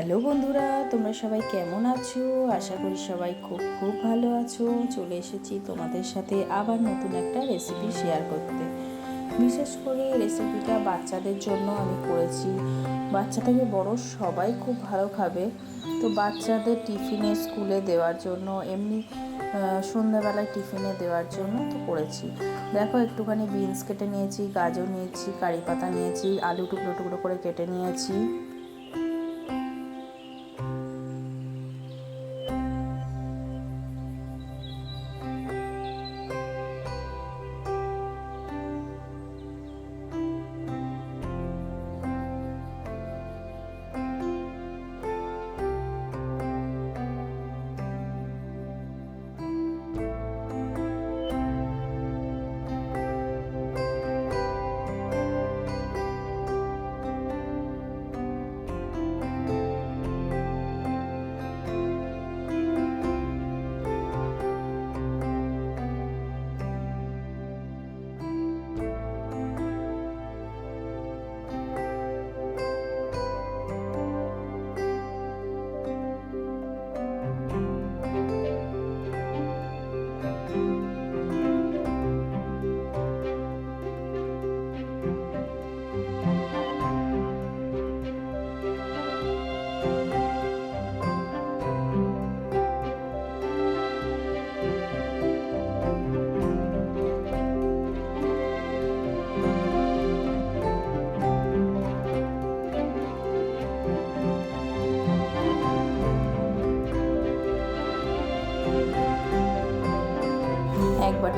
Hello বন্ধুরা, তোমরা সবাই কেমন আছো? আশা করি সবাই খুব খুব ভালো আছো। চলে এসেছি তোমাদের সাথে আবার নতুন একটা রেসিপি শেয়ার করতে। বিশেষ করে রেসিপিটা বাচ্চাদের জন্য আমি করেছি। বাচ্চা থেকে বড় সবাই খুব ভালো খাবে। তো বাচ্চাদের টিফিনে স্কুলে দেওয়ার জন্য, এমনি সন্ধ্যাবেলায় টিফিনে দেওয়ার জন্য তো করেছি। দেখো, একটুখানি বিনস কেটে নিয়েছি, গাজর নিয়েছি, কারি পাতা নিয়েছি, আলু টুকরো টুকরো করে কেটে নিয়েছি।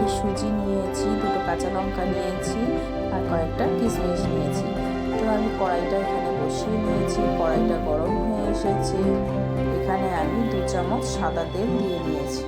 এক বাটি সুজি নিয়েছি, দুটো কাঁচা লঙ্কা নিয়েছি আর কয়েকটা কিসমিস নিয়েছি। তো আমি কড়াইটা এখানে বসিয়ে নিয়েছি, কড়াইটা গরম হয়ে এসেছে। এখানে আমি দু চামচ সাদা তেল দিয়ে নিয়েছি।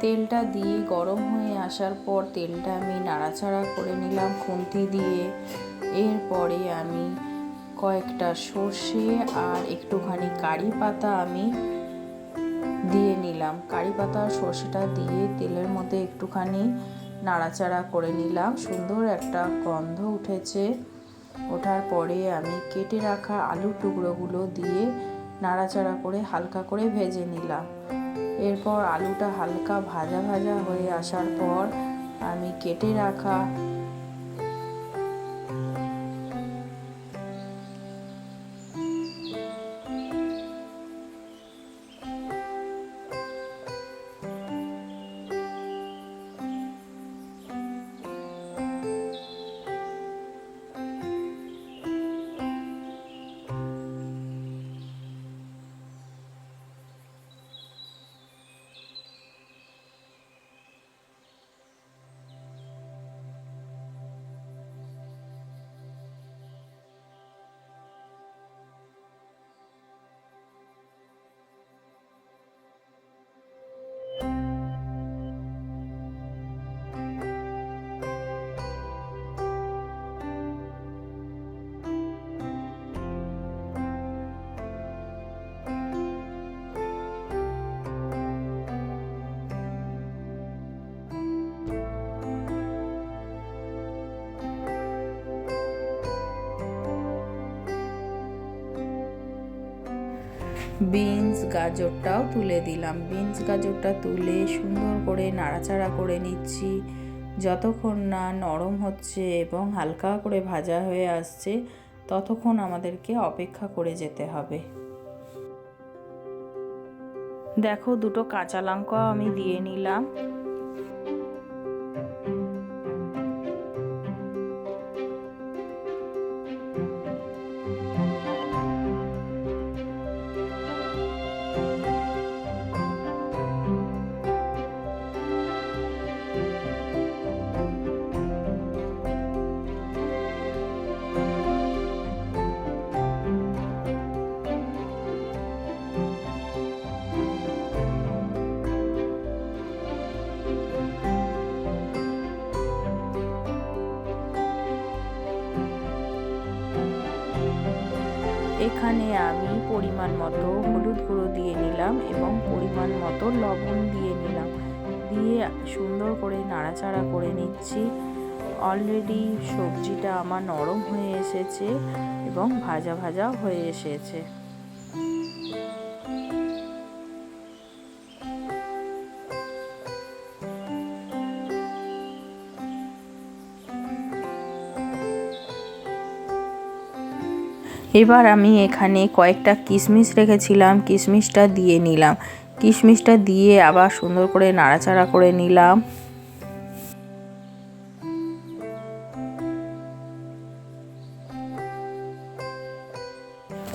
তেলটা দিয়ে গরম হয়ে আসার পর তেলটা আমি নাড়াচাড়া করে নিলাম খুন্তি দিয়ে। এরপরে আমি কয়েকটা সর্ষে আর একটুখানি কারি পাতা আমি দিয়ে নিলাম। কারি পাতা সর্ষেটা দিয়ে তেলের মধ্যে একটুখানি নাড়াচাড়া করে নিলাম। সুন্দর একটা গন্ধ উঠেছে। ওঠার পরে আমি কেটে রাখা আলুর টুকরোগুলো দিয়ে নাড়াচাড়া করে হালকা করে ভেজে নিলাম। এরপর আলুটা হালকা ভাজা ভাজা হয়ে আসার পর আমি কেটে রাখা বিনস গাজরটাও তুলে দিলাম। বিনস গাজরটা তুলে সুন্দর করে নাড়াচাড়া করে নিচ্ছি। যতক্ষণ না নরম হচ্ছে এবং হালকা করে ভাজা হয়ে আসছে, ততক্ষণ আমাদেরকে অপেক্ষা করে যেতে হবে। দেখো দুটো কাঁচা লঙ্কাও আমি দিয়ে নিলাম। পরিমাণ মতো হলুদ গুঁড়ো দিয়ে নিলাম এবং পরিমাণ মতো লবণ দিয়ে নিলাম। দিয়ে সুন্দর করে নাড়াচাড়া করে নিচ্ছি। অলরেডি সবজিটা আমার নরম হয়ে এসেছে এবং ভাজা ভাজা হয়ে এসেছে। এবার আমি এখানে কয়েকটা কিশমিশ রেখেছিলাম, কিশমিশটা দিয়ে নিলাম। কিশমিশটা দিয়ে আবার সুন্দর করে নাড়াচাড়া করে নিলাম।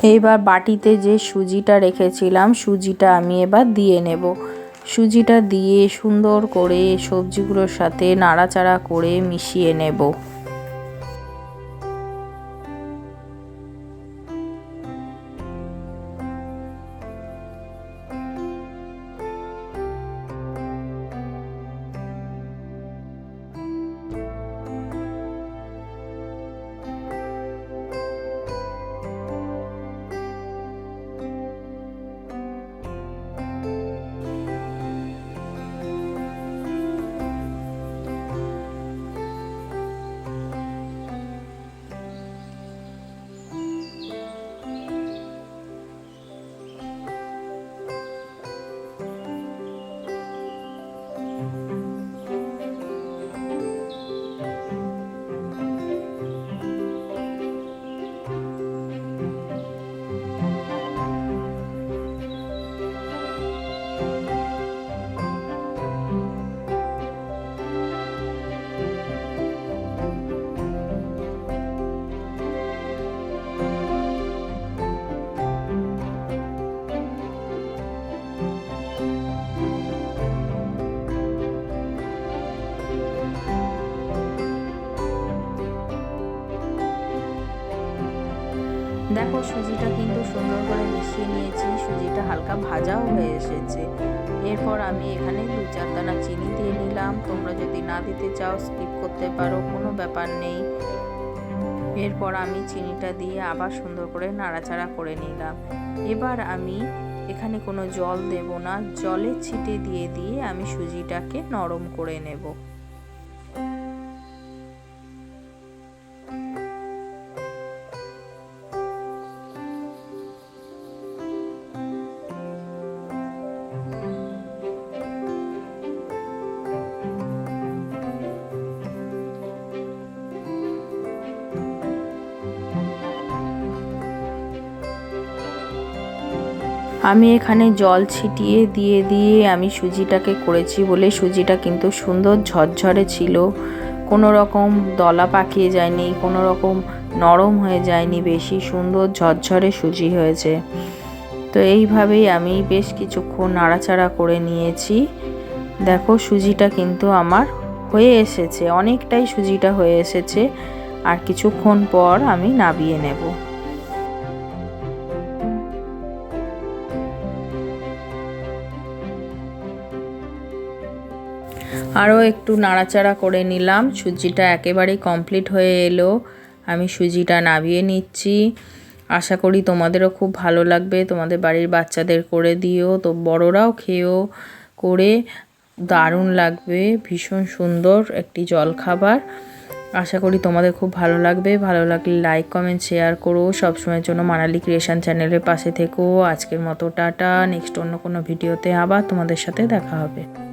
এবার বাটিতে যে সুজিটা রেখেছিলাম, সুজিটা আমি এবার দিয়ে নেব। সুজিটা দিয়ে সুন্দর করে সবজিগুলোর সাথে নাড়াচাড়া করে মিশিয়ে নেব। দেখো সুজিটা কিন্তু সুন্দর করে মিশিয়ে নিয়েছি, সুজিটা হালকা ভাজাও হয়ে এসেছে। এরপর আমি এখানে দু চার দানা চিনি দিয়ে নিলাম। তোমরা যদি না দিতে চাও স্কিপ করতে পারো, কোনো ব্যাপার নেই। এরপর আমি চিনিটা দিয়ে আবার সুন্দর করে নাড়াচাড়া করে নিলাম। এবার আমি এখানে কোনো জল দেব না জলের ছিটে দিয়ে দিয়ে আমি সুজিটাকে নরম করে নেব। আমি এখানে জল ছিটিয়ে দিয়ে দিয়ে আমি সুজিটাকে করেছি বলে সুজিটা কিন্তু সুন্দর ঝরঝরে ছিল। কোনো রকম দলা পাকিয়ে যায়নি, কোনো রকম নরম হয়ে যায়নি, বেশি সুন্দর ঝরঝরে সুজি হয়েছে। তো এইভাবেই আমি বেশ কিছুক্ষণ নাড়াচাড়া করে নিয়েছি। দেখো সুজিটা কিন্তু আমার হয়ে এসেছে, অনেকটাই সুজিটা হয়ে এসেছে। আর কিছুক্ষণ পর আমি নাবিয়ে নেব। আরও একটু নাড়াচাড়া করে নিলাম। সুজিটা একেবারেই কমপ্লিট হয়ে এলো। আমি সুজিটা নাবিয়ে নিচ্ছি। আশা করি তোমাদেরও খুব ভালো লাগবে। তোমাদের বাড়ির বাচ্চাদের করে দিও। তো বড়রাও খেয়েও করে দারুণ লাগবে। ভীষণ সুন্দর একটি জলখাবার। আশা করি তোমাদের খুব ভালো লাগবে। ভালো লাগলে লাইক কমেন্ট শেয়ার করো। সবসময়ের জন্য মানালি ক্রিয়েশন চ্যানেলের পাশে থেকো। আজকের মতো টাটা। নেক্সট অন্য কোনো ভিডিওতে আবার তোমাদের সাথে দেখা হবে।